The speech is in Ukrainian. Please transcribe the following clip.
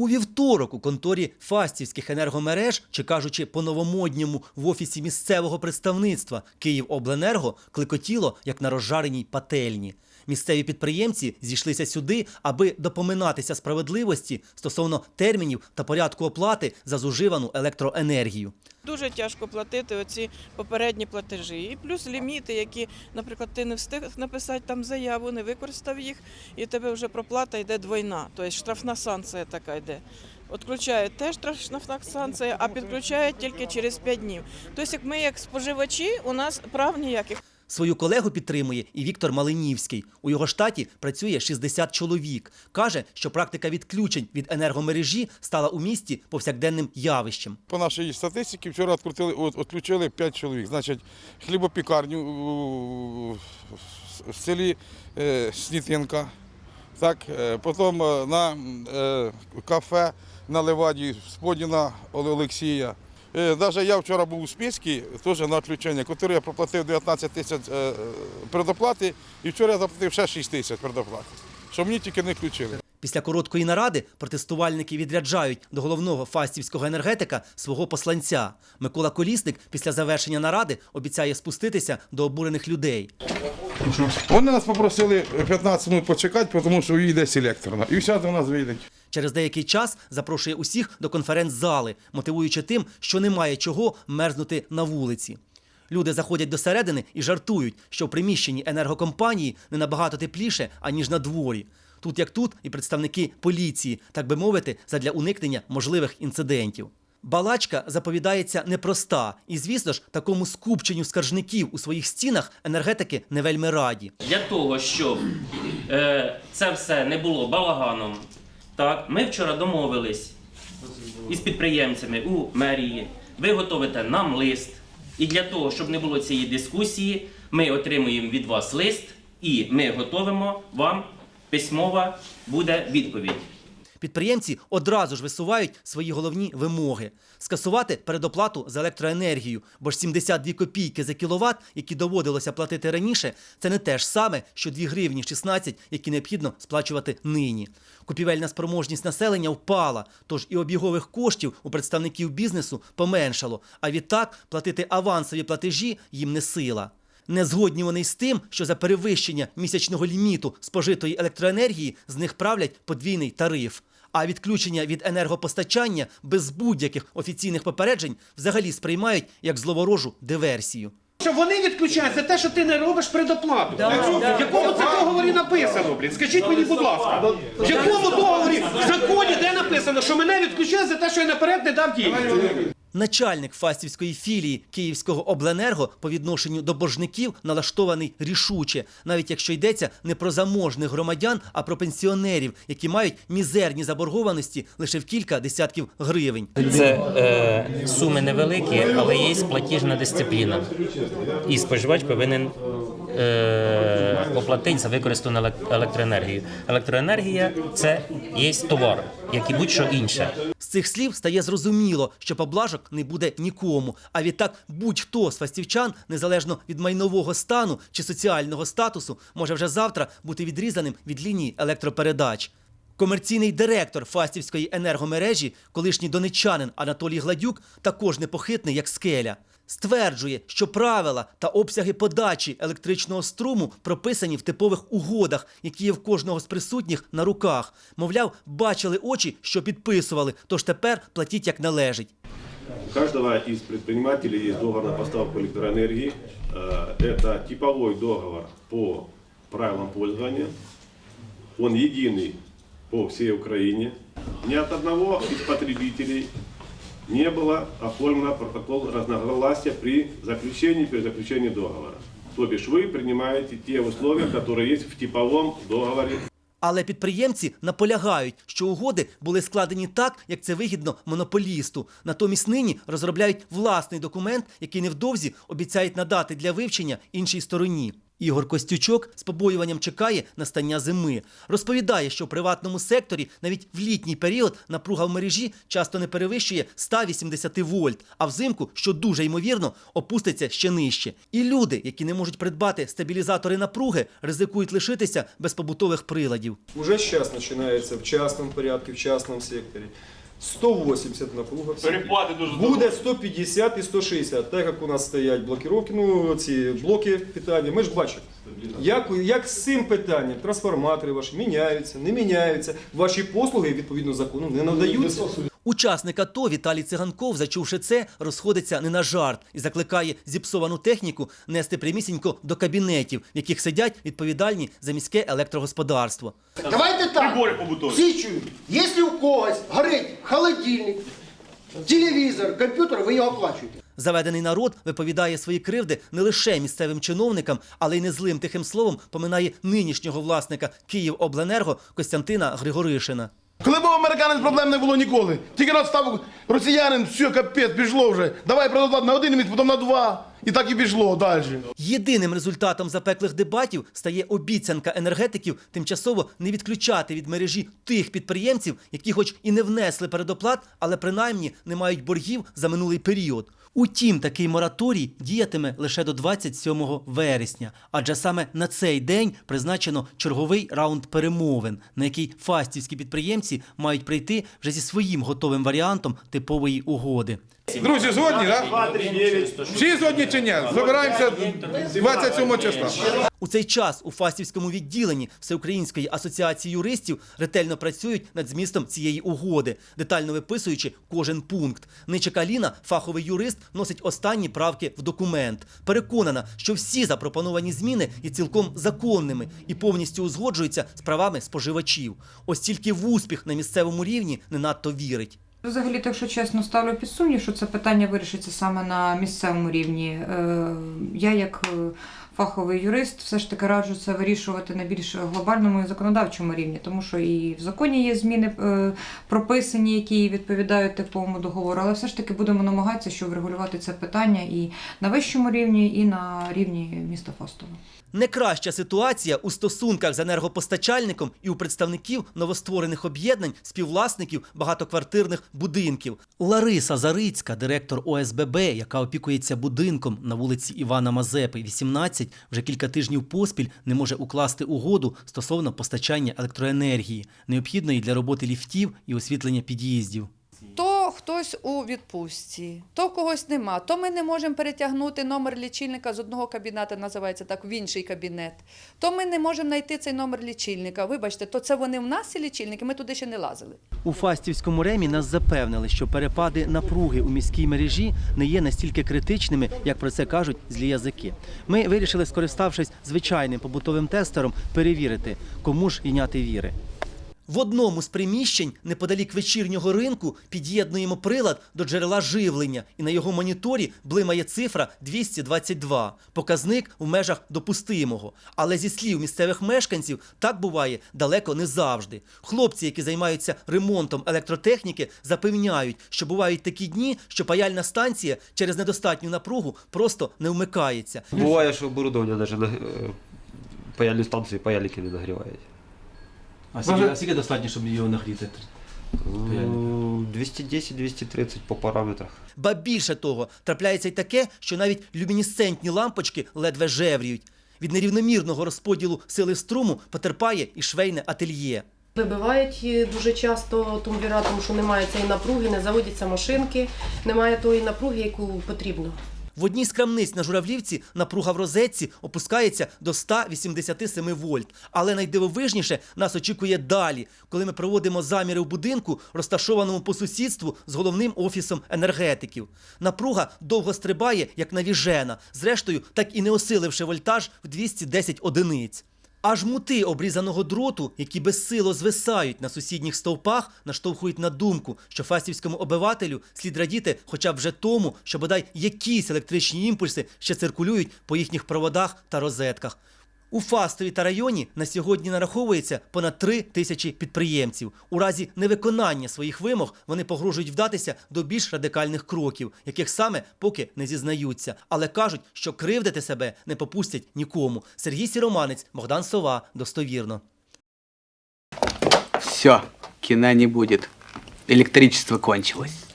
У вівторок у конторі Фастівських енергомереж, чи кажучи по-новомодньому в офісі місцевого представництва Київобленерго клекотіло, як на розжареній пательні. Місцеві підприємці зійшлися сюди, аби допоминатися справедливості стосовно термінів та порядку оплати за зуживану електроенергію. Дуже тяжко платити оці попередні платежі. І плюс ліміти, які, наприклад, ти не встиг написати там заяву, не використав їх, і тебе вже проплата йде двойна. Тобто штрафна санкція така йде. Отключають теж штрафна санкція, а підключають тільки через 5 днів. Тобто, як ми, як споживачі, у нас прав ніяких. Свою колегу підтримує і Віктор Малинівський. У його штаті працює 60 чоловік. Каже, що практика відключень від енергомережі стала у місті повсякденним явищем. По нашій статистиці вчора відкрутили, відключили 5 чоловік. Значить, хлібопікарню в селі е, Снітинка, так, е, потім е, на кафе на Леваді Сподіна Олексія. Навіть я вчора був у списку, теж на відключення, коли я проплатив 19 тисяч е, предоплати, і вчора я заплатив ще 6 тисяч предоплати, що мені тільки не включили. Після короткої наради протестувальники відряджають до головного фастівського енергетика свого посланця. Микола Колісник після завершення наради обіцяє спуститися до обурених людей. Вони нас попросили 15 минут почекати, тому що їде селекторна. І все до нас вийдуть. Через деякий час запрошує усіх до конференц-зали, мотивуючи тим, що немає чого мерзнути на вулиці. Люди заходять до середини і жартують, що в приміщенні енергокомпанії не набагато тепліше, аніж на дворі. Тут як тут і представники поліції, так би мовити, задля уникнення можливих інцидентів. Балачка заповідається непроста, і, звісно ж, такому скупченню скаржників у своїх стінах енергетики не вельми раді. Для того, щоб е, це все не було балаганом, так, ми вчора домовились із підприємцями у мерії. Ви готовите нам лист. І для того, щоб не було цієї дискусії, ми отримуємо від вас лист і ми готовимо вам письмова буде відповідь. Підприємці одразу ж висувають свої головні вимоги: скасувати передоплату за електроенергію, бо ж 72 копійки за кіловат, які доводилося платити раніше, це не те ж саме, що 2 гривні 16, які необхідно сплачувати нині. Купівельна спроможність населення впала, тож і обігових коштів у представників бізнесу поменшало. А відтак платити авансові платежі їм не сила. Не згодні вони з тим, що за перевищення місячного ліміту спожитої електроенергії з них правлять подвійний тариф. А відключення від енергопостачання без будь-яких офіційних попереджень взагалі сприймають як зловорожу диверсію. Що вони відключають за те, що ти не робиш предоплату. В якому це договорі написано, блін? Скажіть мені, будь ласка, в якому договорі в законі де написано, що мене відключають за те, що я наперед не дав дії? Начальник фастівської філії Київського обленерго по відношенню до боржників налаштований рішуче, навіть якщо йдеться не про заможних громадян, а про пенсіонерів, які мають мізерні заборгованості лише в кілька десятків гривень. Це е, суми невеликі, але є платіжна дисципліна. І споживач повинен е, оплатити за використану електроенергію. Електроенергія це є товар, як і будь-що інше. З цих слів стає зрозуміло, що поблажок не буде нікому. А відтак будь-хто з фастівчан, незалежно від майнового стану чи соціального статусу, може вже завтра бути відрізаним від лінії електропередач. Комерційний директор Фастівської енергомережі, колишній донечанин Анатолій Гладюк, також непохитний, як скеля. Стверджує, що правила та обсяги подачі електричного струму прописані в типових угодах, які є в кожного з присутніх на руках. Мовляв, бачили очі, що підписували, тож тепер платіть як належить. У каждого из предпринимателей есть договор на поставку электроэнергии. Э, Это типовой договор по правилам пользования. Он единый по всей Украине. Ни от одного из потребителей не было оформлено протокол разногласия при заключении и перезаключении договора. То бишь вы принимаете те условия, которые есть в типовом договоре Але підприємці наполягають, що угоди були складені так, як це вигідно монополісту. Натомість нині розробляють власний документ, який невдовзі обіцяють надати для вивчення іншій стороні. Ігор Костючок з побоюванням чекає настання зими. Розповідає, що в приватному секторі навіть в літній період напруга в мережі часто не перевищує 180 вольт, а взимку, що дуже ймовірно, опуститься ще нижче. І люди, які не можуть придбати стабілізатори напруги, ризикують лишитися без побутових приладів. Уже сейчас начинается в частном порядке, в частном секторе. 180 напруга. Перепади дуже Буде 150 і 160, так як у нас стоять блокировки, ну ці блоки питання. Ми ж бачимо, як, як з цим питанням трансформатори ваші міняються, не міняються, ваші послуги відповідно закону не надаються. Учасник АТО Віталій Циганков, зачувши це, розходиться не на жарт і закликає зіпсовану техніку нести прямісінько до кабінетів, в яких сидять відповідальні за міське електрогосподарство. Давайте так. Всі чують. Якщо у когось горить холодильник, телевізор, комп'ютер, ви його оплачуєте. Заведений народ виповідає свої кривди не лише місцевим чиновникам, але й незлим тихим словом поминає нинішнього власника Київобленерго Костянтина Григоришина. Коли був американець, проблем не було ніколи. Тільки раз став росіянин, все, капець, пішло вже. Давай предоплат на один місяць, потім на два. І так і пішло далі. Єдиним результатом запеклих дебатів стає обіцянка енергетиків тимчасово не відключати від мережі тих підприємців, які, хоч і не внесли передоплат, але принаймні не мають боргів за минулий період. Утім, такий мораторій діятиме лише до 27 вересня, адже саме на цей день призначено черговий раунд перемовин, на який фастівські підприємці мають прийти вже зі своїм готовим варіантом типової угоди. Друзі, згодні, так? Всі згодні чи ні? Забираємося 27 числа. У цей час у Фастівському відділенні Всеукраїнської асоціації юристів ретельно працюють над змістом цієї угоди, детально виписуючи кожен пункт. Ничик Аліна, фаховий юрист, носить останні правки в документ. Переконана, що всі запропоновані зміни є цілком законними і повністю узгоджуються з правами споживачів. Ось тільки в успіх на місцевому рівні не надто вірить. Взагалі, так що чесно, ставлю під сумнів, що це питання вирішиться саме на місцевому рівні. Е, Я, як е, фаховий юрист, все ж таки раджу це вирішувати на більш глобальному і законодавчому рівні, тому що і в законі є зміни е, прописані, які відповідають типовому договору, але все ж таки будемо намагатися, щоб врегулювати це питання і на вищому рівні, і на рівні міста Фастова. Не краща ситуація у стосунках з енергопостачальником і у представників новостворених об'єднань співвласників багатоквартирних будинків. Лариса Зарицька, директор ОСББ, яка опікується будинком на вулиці Івана Мазепи, 18, вже кілька тижнів поспіль не може укласти угоду стосовно постачання електроенергії, необхідної для роботи ліфтів і освітлення під'їздів. То хтось у відпустці, то когось нема, то ми не можемо перетягнути номер лічильника з одного кабінету, називається так, в інший кабінет. То ми не можемо знайти цей номер лічильника. Вибачте, то це вони в нас ці лічильники, ми туди ще не лазили. У Фастівському ремі нас запевнили, що перепади напруги у міській мережі не є настільки критичними, як про це кажуть злі язики. Ми вирішили, скориставшись звичайним побутовим тестером, перевірити, кому ж йняти віри. В одному з приміщень неподалік вечірнього ринку під'єднуємо прилад до джерела живлення, і на його моніторі блимає цифра 222. Показник в межах допустимого. Але зі слів місцевих мешканців так буває далеко не завжди. Хлопці, які займаються ремонтом електротехніки, запевняють, що бувають такі дні, що паяльна станція через недостатню напругу просто не вмикається. Буває, що оборудовання навіть паяльні станції паяльники не нагрівають. А скільки, достатньо, щоб його нагріти? Ну, 210-230 по параметрах. Ба більше того, трапляється й таке, що навіть люмінесцентні лампочки ледве жевріють. Від нерівномірного розподілу сили струму потерпає і швейне ательє. Вибивають дуже часто тумблера, тому що немає цієї напруги, не заводяться машинки, немає тої напруги, яку потрібно. В одній з крамниць на Журавлівці напруга в розетці опускається до 187 вольт. Але найдивовижніше нас очікує далі, коли ми проводимо заміри в будинку, розташованому по сусідству з головним офісом енергетиків. Напруга довго стрибає, як навіжена, зрештою, так і не осиливши вольтаж в 210 одиниць. Аж мути обрізаного дроту, які безсило звисають на сусідніх стовпах, наштовхують на думку, що фастівському обивателю слід радіти хоча б вже тому, що бодай якісь електричні імпульси ще циркулюють по їхніх проводах та розетках. У Фастові та районі на сьогодні нараховується понад три тисячі підприємців. У разі невиконання своїх вимог вони погрожують вдатися до більш радикальних кроків, яких саме поки не зізнаються, але кажуть, що кривдити себе не попустять нікому. Сергій Сіроманець, Богдан Сова, достовірно. Все, кино не будет. Электричество кончилось.